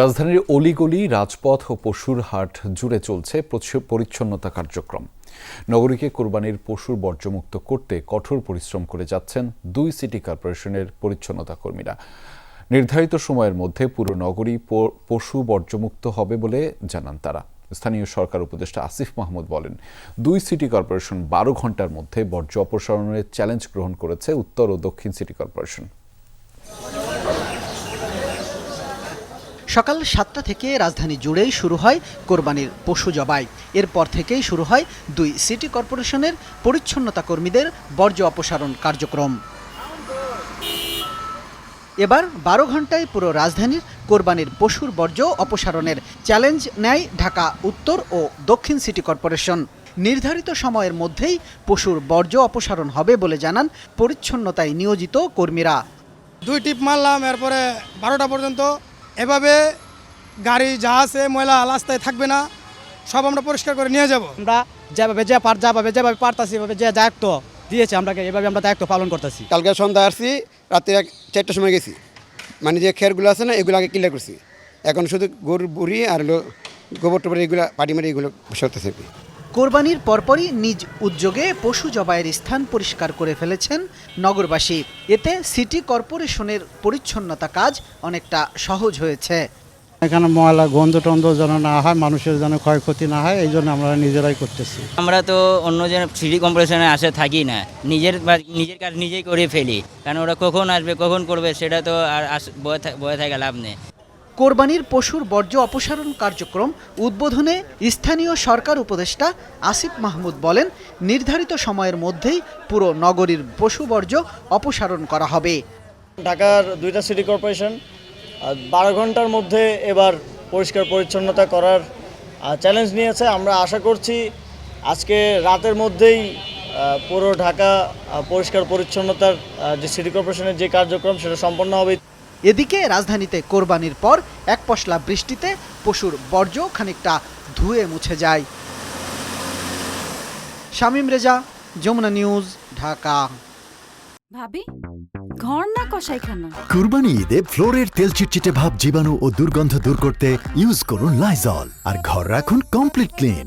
রাজধানীর অলিগলি, রাজপথ ও পশুর হাট জুড়ে চলছে পরিচ্ছন্নতা কার্যক্রম। নগরীকে কোরবানির পশুর বর্জ্যমুক্ত করতে কঠোর পরিশ্রম করে যাচ্ছেন দুই সিটি কর্পোরেশনের পরিচ্ছন্নতা কর্মীরা। নির্ধারিত সময়ের মধ্যে পুরো নগরী পশু বর্জ্যমুক্ত হবে বলে জানান তারা। স্থানীয় সরকার উপদেষ্টা আসিফ মাহমুদ বলেন, দুই সিটি কর্পোরেশন বারো ঘণ্টার মধ্যে বর্জ্য অপসারণের চ্যালেঞ্জ গ্রহণ করেছে উত্তর ও দক্ষিণ সিটি কর্পোরেশন। সকাল সাতটা থেকে রাজধানী জুড়েই শুরু হয় কোরবানির পশু জবাই। এরপর থেকেই শুরু হয় দুই সিটি কর্পোরেশনের পরিচ্ছন্নতা কর্মীদের বর্জ্য অপসারণ কার্যক্রম। এবার বারো ঘন্টায় পুরো রাজধানীর কোরবানির পশুর বর্জ্য অপসারণের চ্যালেঞ্জ নেয় ঢাকা, উত্তর ও দক্ষিণ সিটি কর্পোরেশন। নির্ধারিত সময়ের মধ্যেই পশুর বর্জ্য অপসারণ হবে বলে জানান পরিচ্ছন্নতায় নিয়োজিত কর্মীরা। দুই টিপ মারলাম, এরপরে বারোটা পর্যন্ত এভাবে গাড়ি যা আছে ময়লা রাস্তায় থাকবে না। সব আমরা পরিষ্কার করে নিয়ে যাব। আমরা যেভাবে যে পার যাভাবে যেভাবে পারতাছি এভাবে যে দায়িত্ব দিয়েছে আমরা এভাবে আমরা দায়িত্ব পালন করতেছি। কালকে সন্ধ্যা আসছি রাত্রে এক চারটার সময় গেছি। মানে যে খেরগুলো আছে না এগুলো আগে ক্লিয়ার করছি। এখন শুধু গরুর বুড়ি আর গোবর টোবর এগুলো পাটি মারি এগুলো সরতেছে। কোরবানির পরপরই নিজ উদ্যোগে পশু জবাইয়ের স্থান পরিষ্কার করে ফেলেছেন নগরবাসী। এতে সিটি কর্পোরেশনের পরিচ্ছন্নতা কাজ অনেকটা সহজ হয়েছে। এখানে ময়লা গন্ধ টন্ধ যেন না হয় মানুষের যেন ক্ষয়ক্ষতি না হয় এই জন্য আমরা নিজেরাই করতেছি। আমরা তো অন্য জন সিটি কম্পিটিশনে আসে থাকি না নিজের বা- নিজের কাজ নিজেই করে ফেলি। কারণ ওরা কখন আসবে কখন করবে সেটা তো আর বয়ে থাকে লাভ নেই। কোরবানির পশুর বর্জ্য অপসারণ কার্যক্রম উদ্বোধনে স্থানীয় সরকার উপদেষ্টা আসিফ মাহমুদ বলেন, নির্ধারিত সময়ের মধ্যেই পুরো নগরীর পশু বর্জ্য অপসারণ করা হবে। ঢাকার দুইটা সিটি কর্পোরেশন বারো ঘণ্টার মধ্যে এবার পরিষ্কার পরিচ্ছন্নতা করার চ্যালেঞ্জ নিয়েছে। আমরা আশা করছি আজকে রাতের মধ্যেই পুরো ঢাকা পরিষ্কার পরিচ্ছন্নতার যে সিটি কর্পোরেশনের যে কার্যক্রম, সেটা সম্পন্ন হবে। এদিকে রাজধানীতে কোরবানির পর এক পশলা বৃষ্টিতে পশুর বর্জ্য খানিকটা ধুয়ে মুছে যায়। শামীম রেজা যমুনা নিউজ ঢাকা। ভাবি ঘর না কষাইখানা কুরবানি ঈদে ফ্লোরের তেল চিটচিটে ভাব জীবাণু ও দুর্গন্ধ দূর করতে ইউজ করুন লাইজল আর ঘর রাখুন কমপ্লিট ক্লিন